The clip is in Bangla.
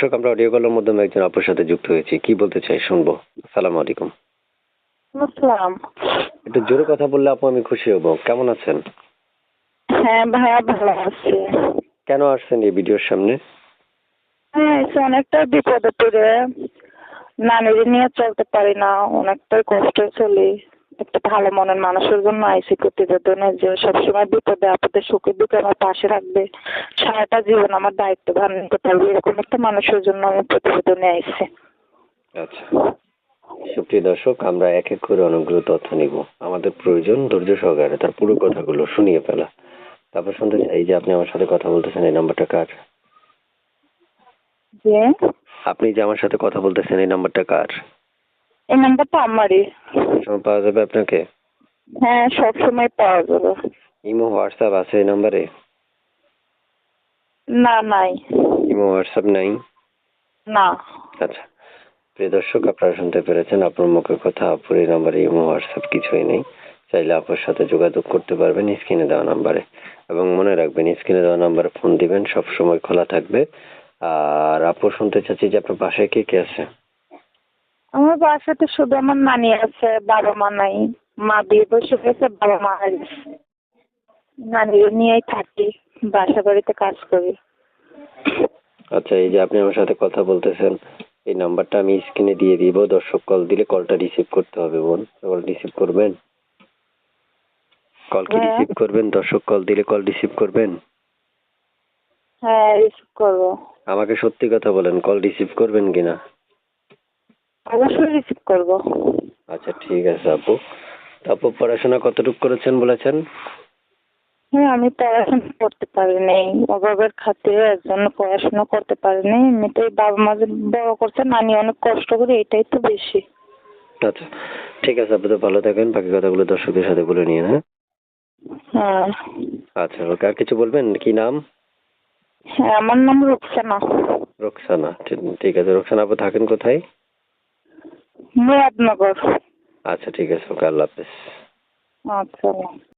দর্শক আমরা অডিও কলের মাধ্যমে একজন আপুর সাথে যুক্ত হয়েছি। কি বলতে চাই? শুনব। সালাম আলাইকুম। একটু জোরে কথা বললে আপু আমি খুশি হব। কেমন আছেন? হ্যাঁ ভাইয়া ভালো আছি। কেন আসছেন এই ভিডিওর সামনে? হ্যাঁ অনেকটা বিপদে পড়ে। নানির নিয়ে চলতে পারি না অনেকটাই কষ্টে চলি। একটা ভালো মনের মানুষের জন্য আইসি প্রতিবেদনে যে সবসময় বিপদে আপদে সুখে দুঃখে আমার পাশে রাখবে। সারাটা জীবন আমার দায়িত্ব পালন করতে পারবে এরকম একটা মানুষের জন্য আমি প্রতিবেদনে আইসি আচ্ছা। সুপ্রিয় দর্শক আমরা এক এক করে অনেকগুলো তথ্য নিব। আমাদের প্রয়োজন ধৈর্য সহকারে। তার পুরো কথাগুলো শুনিয়ে ফেলা। তারপর শুনতে চাই যে আপনি আমার সাথে কথা বলতেছেন এই নাম্বারটা কার? যে আপনি যে আমার সাথে কথা বলতেছেন এই নাম্বারটা কার? এই নাম্বারটা আমারই। সময় পাওয়া যাবে আপনাকে? হ্যাঁ সবসময় পাওয়া যাবে। ইমো হোয়াটসঅ্যাপ আছে এই নাম্বারে? না নাই। ইমো হোয়াটসঅ্যাপ নাই? না। আচ্ছা। প্রিয় দর্শক আপনারা শুনতে পেরেছেন আপনার মুখের কথা আপুর এই নাম্বারে ইমো হোয়াটসঅ্যাপ কিছুই নেই। চাইলে আপুর সাথে যোগাযোগ করতে পারবেন স্ক্রিনে দেওয়া নাম্বারে। এবং মনে রাখবেন স্ক্রিনে দেওয়া নাম্বারে ফোন দিবেন সব সময় খোলা থাকবে। আর আপু শুনতে চাচ্ছি যে আপনার বাসায় কে কে আছে? আমার বাসাতে শুধু আমার নানি আছে বাবা মা নাই। মা বিয়ে বসে গেছে বাবা মা নানি নিয়েই থাকি বাসা বাড়িতে কাজ করি। আচ্ছা এই যে আপনি আমার সাথে কথা বলতেছেন এই নাম্বারটা আমি স্ক্রিনে দিয়ে দিব। দর্শক কল দিলে কলটা রিসিভ করতে হবে বোন। কল রিসিভ করবেন? কল কি হ্যাঁ। রিসিভ করবেন? দর্শক কল দিলে কল রিসিভ করবেন? হ্যাঁ রিসিভ করব। আমাকে সত্যি কথা বলেন কল রিসিভ করবেন কিনা? অবশ্যই রিসিভ করব। আচ্ছা ঠিক আছে আপু। আপু পড়াশোনা কতটুকু করেছেন বলেছেন? হ্যাঁ আমি পড়াশোনা করতে পারিনি। অভাবের খাতিরে এর জন্য পড়াশোনা করতে পারিনি। এমনিতেই বাবা মা যে বড় করছে নানি অনেক কষ্ট করে এটাই তো বেশি। আচ্ছা ঠিক আছে আপনি তো ভালো থাকেন। বাকি কথাগুলো দর্শকদের সাথে বলে নিন হ্যাঁ? হ্যাঁ। আচ্ছা ওকে আর কিছু বলবেন? কি নাম? হ্যাঁ আমার নাম রুকসানা। রোকসানা ঠিক- ঠিক আছে। রোকসানা আপু থাকেন কোথায়? মুরাদনগর। আচ্ছা ঠিক আছে ওকে আল্লাহ হাফেজ। আচ্ছা।